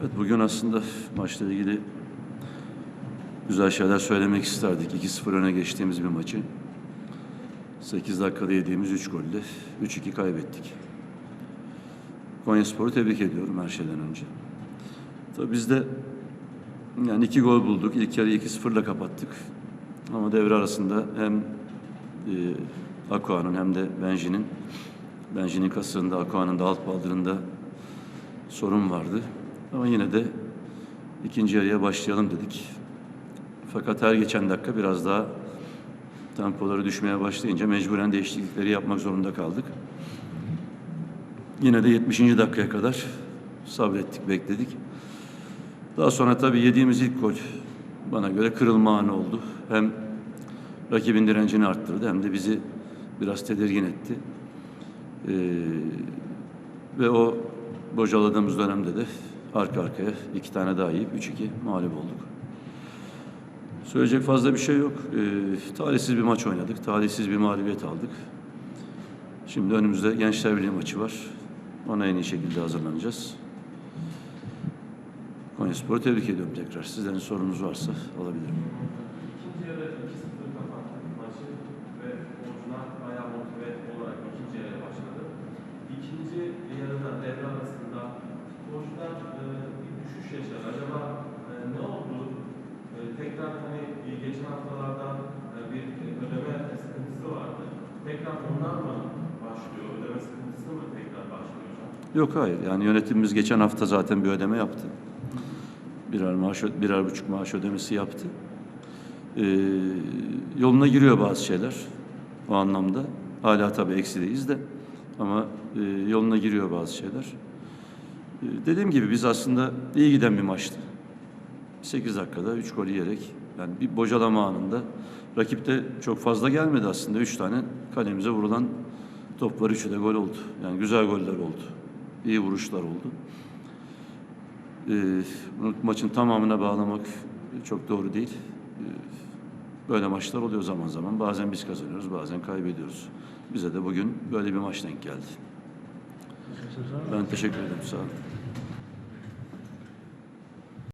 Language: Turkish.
Evet, bugün aslında maçla ilgili güzel şeyler söylemek isterdik. 2-0 öne geçtiğimiz bir maçı 8 dakikada yediğimiz 3 golle 3-2 kaybettik. Konyaspor'u tebrik ediyorum her şeyden önce. Tabii biz de yani iki gol bulduk. İlk yarı 2-0'la kapattık. Ama devre arasında hem e, Aqua'nın hem de Benji'nin Benji'nin kasığında, Aqua'nın da alt baldırında sorun vardı. Ama yine de ikinci yarıya başlayalım dedik. Fakat her geçen dakika biraz daha tempoları düşmeye başlayınca mecburen değişiklikleri yapmak zorunda kaldık. Yine de 70. dakikaya kadar sabrettik, bekledik. Daha sonra tabii yediğimiz ilk gol bana göre kırılma anı oldu. Hem rakibin direncini arttırdı hem de bizi biraz tedirgin etti. Ee, ve o bocaladığımız dönemde de arka arkaya iki tane daha yiyip 3-2 mağlup olduk. Söyleyecek fazla bir şey yok. Ee, talihsiz bir maç oynadık. Talihsiz bir mağlubiyet aldık. Şimdi önümüzde Gençler Birliği maçı var. Ona en iyi şekilde hazırlanacağız. Konyaspor'u tebrik ediyorum tekrar. Sizlerin sorunuz varsa alabilirim. İkinci yarı 2-0 kapattık maçı ve oyuncular bayağı motive olarak ikinci yarıya başladı. İkinci yarıda devre arasında oyuncular e, bir düşüş yaşadı. Acaba e, ne oldu? E, tekrar hani e, geçen haftalarda e, bir ödeme sıkıntısı vardı. Tekrar onlar mı başlıyor? Ödeme sıkıntısı mı tekrar başlıyor hocam? Yok hayır. Yani yönetimimiz geçen hafta zaten bir ödeme yaptı. Birer maaş, birer buçuk maaş ödemesi yaptı. Ee, yoluna giriyor bazı şeyler o anlamda. Hala tabii eksideyiz de ama e, yoluna giriyor bazı şeyler. Ee, dediğim gibi biz aslında iyi giden bir maçtı. 8 dakikada 3 gol yiyerek yani bir bocalama anında rakip de çok fazla gelmedi aslında. 3 tane kalemize vurulan top var. Üçü de gol oldu. Yani güzel goller oldu. İyi vuruşlar oldu. Ee, bunu maçın tamamına bağlamak çok doğru değil. Ee, böyle maçlar oluyor zaman zaman. Bazen biz kazanıyoruz, bazen kaybediyoruz. Bize de bugün böyle bir maç denk geldi. Ben teşekkür ederim. Sağ olun.